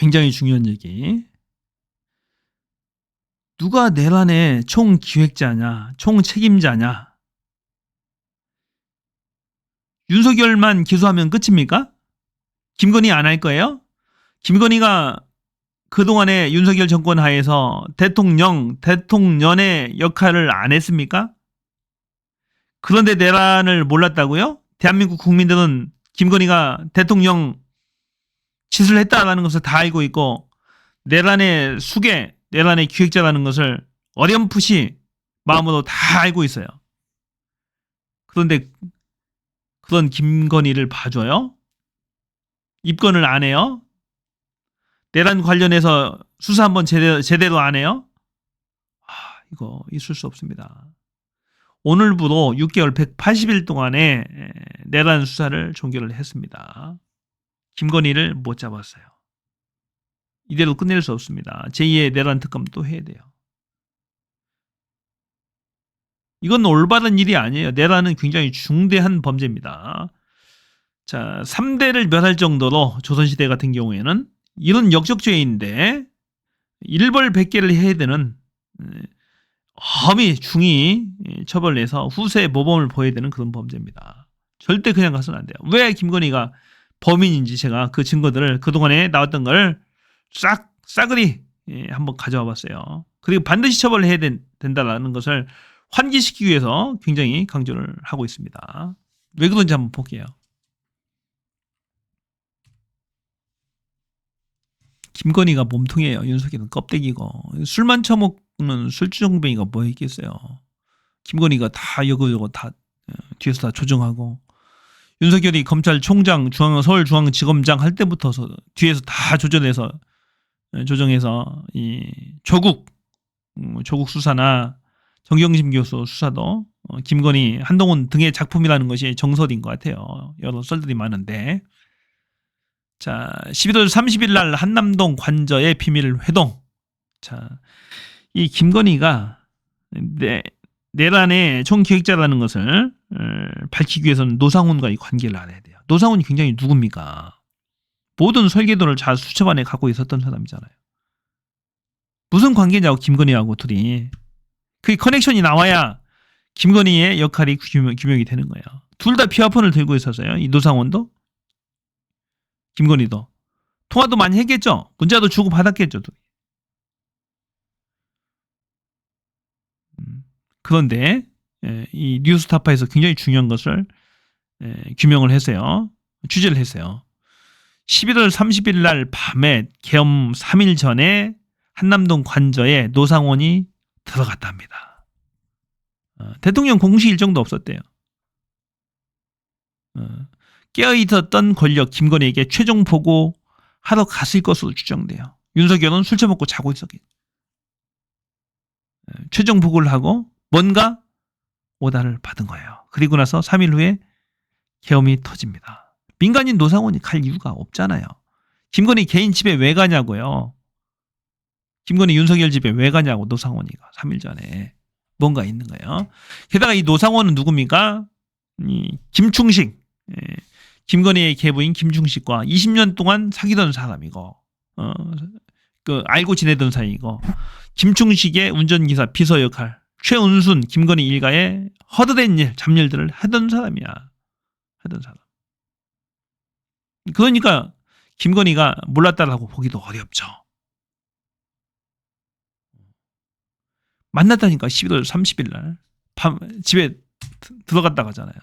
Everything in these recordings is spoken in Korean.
굉장히 중요한 얘기. 누가 내란의 총 기획자냐, 총 책임자냐? 윤석열만 기소하면 끝입니까? 김건희 안 할 거예요? 김건희가 그동안에 윤석열 정권 하에서 대통령, 대통령의 역할을 안 했습니까? 그런데 내란을 몰랐다고요? 대한민국 국민들은 김건희가 대통령 짓을 했다라는 것을 다 알고 있고 내란의 수계, 내란의 기획자라는 것을 어렴풋이 마음으로 다 알고 있어요. 그런데 그런 김건희를 봐줘요? 입건을 안 해요? 내란 관련해서 수사 한번 제대로, 제대로 안 해요? 아, 이거 있을 수 없습니다. 오늘부로 6개월 180일 동안의 내란 수사를 종결을 했습니다. 김건희를 못 잡았어요. 이대로 끝낼 수 없습니다. 제2의 내란 특검 또 해야 돼요. 이건 올바른 일이 아니에요. 내란은 굉장히 중대한 범죄입니다. 자, 3대를 멸할 정도로 조선시대 같은 경우에는 이런 역적죄인데 일벌 100개를 해야 되는 엄히 중히 처벌내서 후세 모범을 보여야 되는 그런 범죄입니다. 절대 그냥 가서는 안 돼요. 왜 김건희가 범인인지 제가 그 증거들을 그동안에 나왔던 걸 싹 싸그리 한번 가져와 봤어요. 그리고 반드시 처벌을 해야 된, 된다라는 것을 환기시키기 위해서 굉장히 강조를 하고 있습니다. 왜 그런지 한번 볼게요. 김건희가 몸통이에요. 윤석열은 껍데기고 술만 처먹는 술주정뱅이가 뭐 있겠어요. 김건희가 다 여거저거 다 어, 뒤에서 다 조정하고 윤석열이 검찰총장, 중앙 서울중앙지검장 할 때부터 뒤에서 다 조정해서 어, 조정해서 이 조국 음, 조국 수사나 정경심 교수 수사도 어, 김건희 한동훈 등의 작품이라는 것이 정설인 것 같아요. 여러 썰들이 많은데 자, 11월 30일 날 한남동 관저의 비밀 회동. 자, 이 김건희가 내, 내란의 총기획자라는 것을 어, 밝히기 위해서는 노상훈과의 관계를 알아야 돼요. 노상훈이 굉장히 누굽니까? 모든 설계도를 잘 수첩 안에 갖고 있었던 사람이잖아요. 무슨 관계냐고 김건희하고 둘이. 그 커넥션이 나와야 김건희의 역할이 규명, 규명이 되는 거예요. 둘 다 피아폰을 들고 있었어요. 이 노상원도 김건희도 통화도 많이 했겠죠. 문자도 주고 받았겠죠. 음, 그런데 예, 이 뉴스타파에서 굉장히 중요한 것을 예, 규명을 했어요. 취재를 했어요. 11월 30일 날 밤에 계엄 3일 전에 한남동 관저에 노상원이 들어갔답니다. 어, 대통령 공식 일정도 없었대요. 어, 깨어있었던 권력 김건희에게 최종 보고 하러 갔을 것으로 추정돼요. 윤석열은 술 처먹고 자고 있었겠. 최종 보고를 하고 뭔가 오다를 받은 거예요. 그리고 나서 3일 후에 계엄이 터집니다. 민간인 노상원이 갈 이유가 없잖아요. 김건희 개인 집에 왜 가냐고요. 김건희 윤석열 집에 왜 가냐고 노상원이가 3일 전에 뭔가 있는 거예요. 게다가 이 노상원은 누굽니까? 이 김충식 예. 김건희의 계부인 김중식과 20년 동안 사귀던 사람이고, 어, 그, 알고 지내던 사이이고, 김충식의 운전기사 비서 역할, 최은순, 김건희 일가의 허드렛 일, 잡일들을 하던 사람이야. 하던 사람. 그러니까, 김건희가 몰랐다라고 보기도 어렵죠. 만났다니까, 11월 30일 날. 밤, 집에 들어갔다 가잖아요.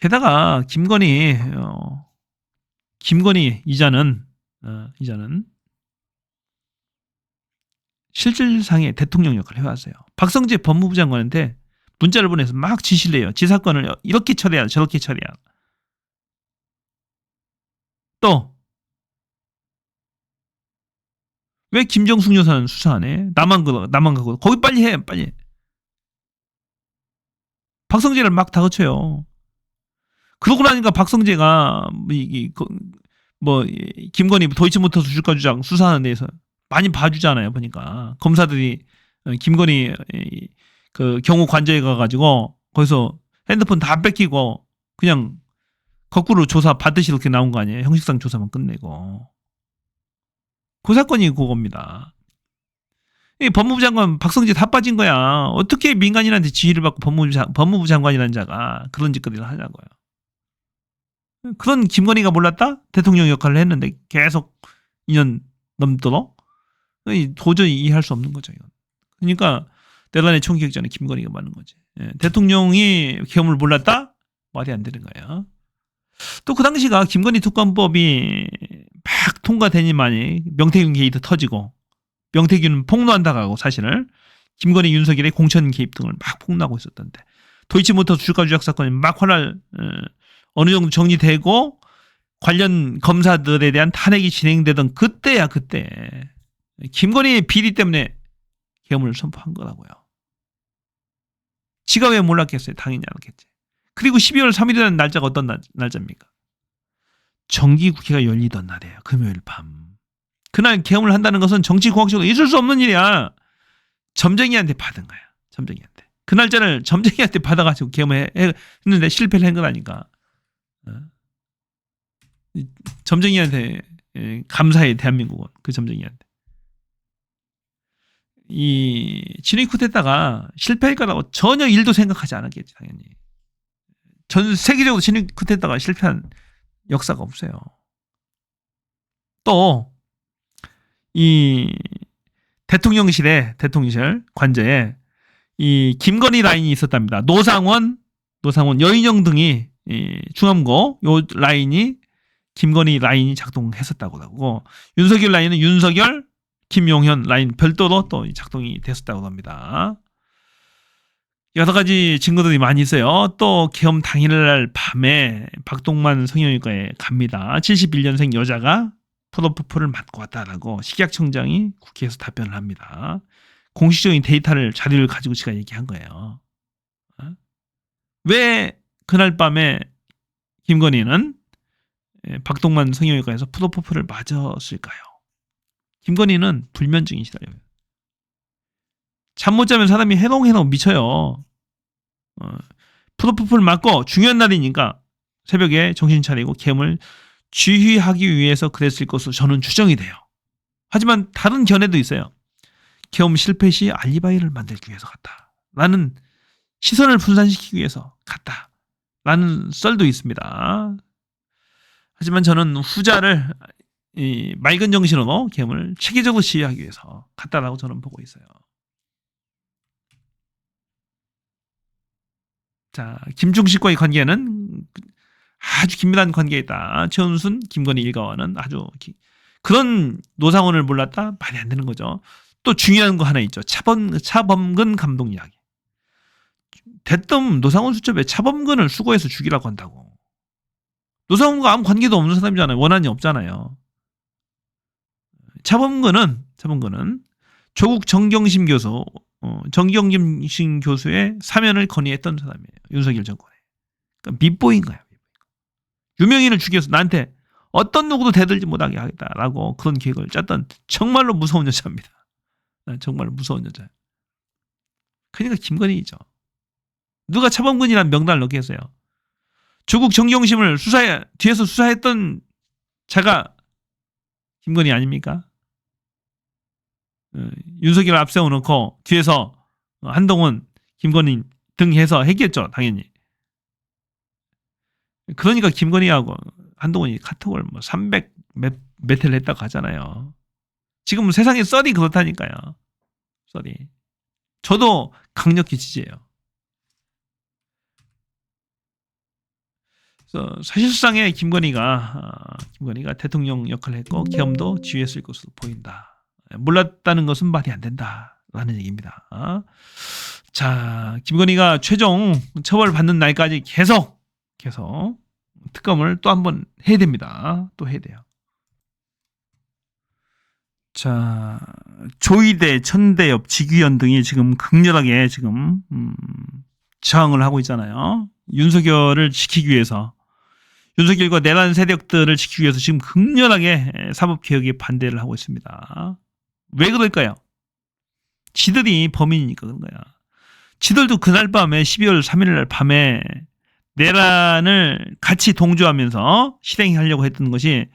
게다가 김건희 어, 김건희 이자는 어, 이자는 실질상의 대통령 역할을 해왔어요. 박성재 법무부 장관한테 문자를 보내서 막 지시를 해요. 지 사건을 이렇게 처리해야 저렇게 처리해야. 또왜 김정숙 여사는 수사 안 해? 나만 그 나만 가고 거기 빨리 해 빨리. 박성재를 막 다그쳐요. 그러고 나니까 박성재가 그, 뭐 김건희 도이치모터스 주가 주장 수사하는 데서 많이 봐주잖아요 보니까 검사들이 어, 김건희 그 경호 관저에 가가지고 거기서 핸드폰 다 뺏기고 그냥 거꾸로 조사 받듯이 이렇게 나온 거 아니에요 형식상 조사만 끝내고 그 사건이 그겁니다. 이 법무부 장관 박성재 다 빠진 거야. 어떻게 민간인한테 지휘를 받고 법무부, 장, 법무부 장관이라는 자가 그런 짓거리를 하냐고요. 그런 김건희가 몰랐다? 대통령 역할을 했는데 계속 2년 넘도록 이 도저히 이해할 수 없는 거죠. 이건. 그러니까 내란의 총기획자는 김건희가 맞는 거지. 예, 대통령이 계엄을 몰랐다? 말이 안 되는 거예요. 또 그 당시가 김건희 특검법이 막 통과되니만이 명태균 게이트 터지고 명태균은 폭로한다고 하고 사실을 김건희 윤석열의 공천 개입 등을 막 폭로하고 있었던데 도이치모터 주가 조작 사건이 막 활발 어, 어느 정도 정리되고 관련 검사들에 대한 탄핵이 진행되던 그때야 그때 김건희 비리 때문에 계엄을 선포한 거라고요. 지가 왜 몰랐겠어요? 당연히 알았겠지. 그리고 12월 3일이라는 날짜가 어떤 날, 날짜입니까? 정기국회가 열리던 날이에요. 금요일 밤. 그날 계엄을 한다는 것은 정치공학적으로 있을 수 없는 일이야. 점쟁이한테 받은 거야. 점쟁이한테. 그 날짜를 점쟁이한테 받아가지고 계엄을 해- 했는데 실패를 한 거라니까. 어? 이 점쟁이한테 예, 감사해 대한민국은 그 점쟁이한테. 이 친위 쿠데타가 실패할 거라고 전혀 일도 생각하지 않았겠지 당연히. 전 세계적으로 친위 쿠데타가 실패한 역사가 없어요. 또 이 대통령실에 대통령실 관저에 이 김건희 라인이 있었답니다. 노상원, 노상원, 여인영 등이 이 중암고 요 라인이 김건희 라인이 작동했었다고 하고 윤석열 라인은 윤석열, 김용현 라인 별도로 또 작동이 됐었다고 합니다. 여러 가지 증거들이 많이 있어요. 또 계엄 당일날 밤에 박동만 성형외과에 갑니다. 71년생 여자가 프로포폴을 맞고 왔다라고 식약청장이 국회에서 답변을 합니다. 공식적인 데이터를 자료를 가지고 제가 얘기한 거예요. 어? 왜 그날 밤에 김건희는 예, 박동만 성형외과에서 프로포폴을 맞았을까요? 김건희는 불면증이시다요. 잠 못 자면 사람이 해롱해롱 미쳐요. 어, 프로포폴 맞고 중요한 날이니까 새벽에 정신 차리고 계엄을 지휘하기 위해서 그랬을 것으로 저는 추정이 돼요. 하지만 다른 견해도 있어요. 계엄 실패 시 알리바이를 만들기 위해서 갔다. 라는 시선을 분산시키기 위해서 갔다. 라는 썰도 있습니다. 하지만 저는 후자를 이 맑은 정신으로 계엄을 체계적으로 지휘하기 위해서 갔다라고 저는 보고 있어요. 자, 김중식과의 관계는 아주 긴밀한 관계에 있다. 최은순, 김건희 일가와는 아주 기- 그런 노상원을 몰랐다? 말이 안 되는 거죠. 또 중요한 거 하나 있죠. 차범, 차범근 감독 이야기. 대뜸 노상원 수첩에 차범근을 수거해서 죽이라고 한다고. 노상원과 아무 관계도 없는 사람이잖아요. 원한이 없잖아요. 차범근은, 차범근은 조국 정경심 교수, 어, 정경심 교수의 사면을 건의했던 사람이에요. 윤석열 정권에. 그러니까 밑보인 거야. 유명인을 죽여서 나한테 어떤 누구도 대들지 못하게 하겠다라고 그런 계획을 짰던 정말로 무서운 여자입니다. 네, 정말 무서운 여자. 그러니까 김건희죠. 누가 차범근이라는 명단을 넣게 했어요. 조국 정경심을 수사해 뒤에서 수사했던 자가 김건희 아닙니까? 어, 윤석열 앞세워 놓고 뒤에서 한동훈, 김건희 등 해서 했겠죠, 당연히. 그러니까 김건희하고 한동훈이 카톡을 뭐 300 몇, 했다고 하잖아요. 지금 세상에 썰이 그렇다니까요. 썰이. 저도 강력히 지지해요. 사실상의 김건희가 아, 김건희가 대통령 역할을 했고 계엄도 지휘했을 것으로 보인다. 몰랐다는 것은 말이 안 된다라는 얘기입니다. 아, 자, 김건희가 최종 처벌 받는 날까지 계속 계속 특검을 또 한 번 해야 됩니다. 또 해야 돼요. 자, 조이대, 천대엽, 지규현 등이 지금 극렬하게 지금 음, 저항을 하고 있잖아요. 윤석열을 지키기 위해서 윤석열과 내란 세력들을 지키기 위해서 지금 극렬하게 사법 개혁에 반대를 하고 있습니다. 왜 그럴까요? 지들이 범인이니까 그런 거야. 지들도 그날 밤에 12월 3일 날 밤에 내란을 같이 동조하면서 실행하려고 했던 것이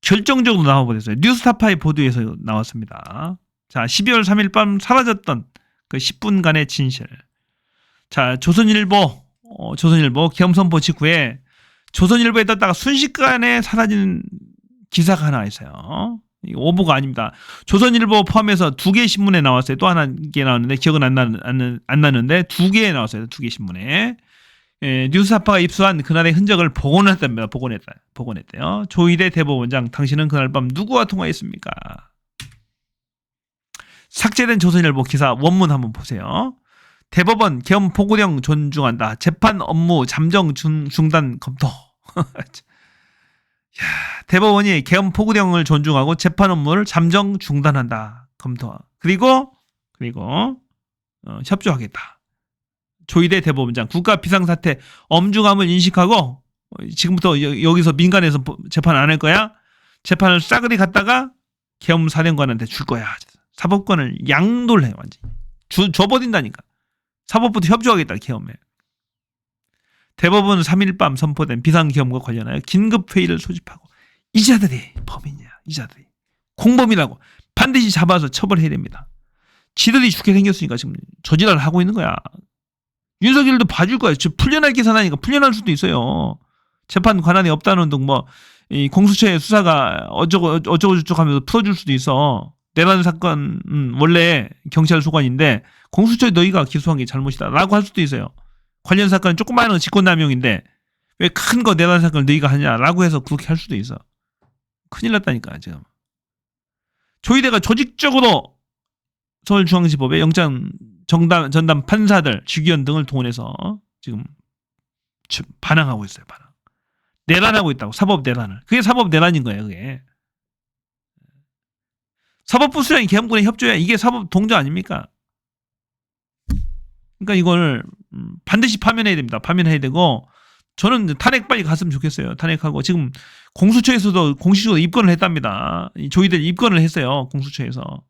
결정적으로 나와버렸어요. 뉴스타파의 보도에서 나왔습니다. 자, 12월 3일 밤 사라졌던 그 10분간의 진실. 자, 조선일보, 어, 조선일보 겸선보 직후에 조선일보에 떴다가 순식간에 사라진 기사가 하나 있어요. 이 오보가 아닙니다. 조선일보 포함해서 두 개 신문에 나왔어요. 또 하나 개 나왔는데 기억은 안, 나, 안, 안 나는데 두개 나왔어요. 두 개 신문에. 예, 뉴스타파가 입수한 그날의 흔적을 복원했답니다. 복원했다. 복원했대요. 조희대 대법원장, 당신은 그날 밤 누구와 통화했습니까? 삭제된 조선일보 기사 원문 한번 보세요. 대법원 겸 포고령 존중한다. 재판 업무 잠정 중, 중단 검토. 야, 대법원이 겸 포고령을 존중하고 재판 업무를 잠정 중단한다. 검토. 그리고 그리고 어, 협조하겠다. 조희대 대법원장 국가 비상사태 엄중함을 인식하고 어, 지금부터 여, 여기서 민간에서 보- 재판 안 할 거야. 재판을 싸그리 갔다가 계엄 사령관한테 줄 거야. 사법권을 양도를 해 완전. 주 줘버린다니까. 사법부도 협조하겠다 계엄에. 대법원 3일 밤 선포된 비상계엄과 관련하여 긴급 회의를 소집하고 이 자들이 범인이야. 이 자들이 공범이라고 반드시 잡아서 처벌해야 됩니다. 지들이 죽게 생겼으니까 지금 저지랄 하고 있는 거야. 윤석열도 봐줄 거야. 지금 풀려날 계산 하니까 풀려날 수도 있어요. 재판 관한이 없다는 등 뭐 이 공수처의 수사가 어쩌고 어쩌고 저쩌고 하면서 풀어줄 수도 있어. 내란 사건 은 원래 경찰 소관인데 공수처에 너희가 기소한 게 잘못이다 라고 할 수도 있어요. 관련 사건은 조그마한 직권남용인데 왜 큰 거 내란 사건을 너희가 하냐라고 해서 그렇게 할 수도 있어. 큰일 났다니까 지금. 조희대가 조직적으로 서울중앙지법에 영장 정담 전담 판사들 주기원 등을 동원해서 지금 지- 반항하고 있어요. 반항. 내란하고 있다고 사법 내란을. 그게 사법 내란인 거예요. 그게. 사법부 수장이 계엄군에 협조해 이게 사법 동조 아닙니까? 그러니까 이걸 음, 반드시 파면해야 됩니다. 파면해야 되고 저는 탄핵 빨리 갔으면 좋겠어요. 탄핵하고 지금 공수처에서도 공식적으로 입건을 했답니다. 이 조이들 입건을 했어요. 공수처에서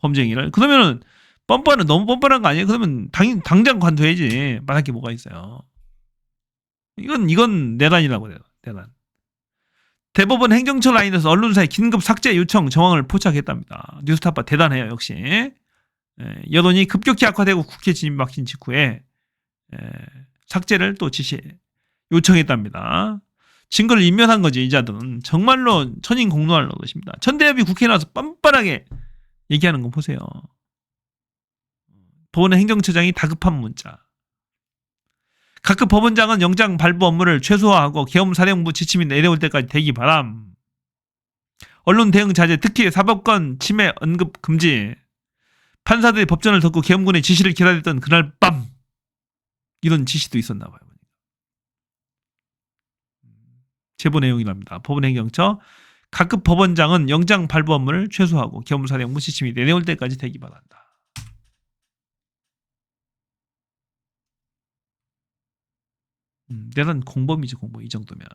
범죄행위를. 그러면은 뻔뻔은 너무 뻔뻔한 거 아니에요? 그러면 당, 당장 관둬야지. 말할 게 뭐가 있어요. 이건 이건 내란이라고 해요. 내란. 대법원 행정처 라인에서 언론사의 긴급 삭제 요청 정황을 포착했답니다. 뉴스타파 대단해요, 역시. 예, 여론이 급격히 악화되고 국회 진입 막힌 직후에 예, 삭제를 또 지시 요청했답니다. 증거를 인멸한 거지 이 자들은 정말로 천인 공노할 노릇입니다. 천대엽이 국회에 나와서 뻔뻔하게 얘기하는 거 보세요. 법원의 행정처장이 다급한 문자. 각급 법원장은 영장 발부 업무를 최소화하고 계엄사령부 지침이 내려올 때까지 대기 바람. 언론 대응 자제, 특히 사법권 침해 언급 금지. 판사들이 법전을 덮고 계엄군의 지시를 기다렸던 그날 밤 이런 지시도 있었나 봐요. 제보 내용이랍니다. 법원 행정처 각급 법원장은 영장 발부 업무를 최소화하고 계엄사령부 지침이 내려올 때까지 대기 바란다. 음, 내란 공범이지 공범 이 정도면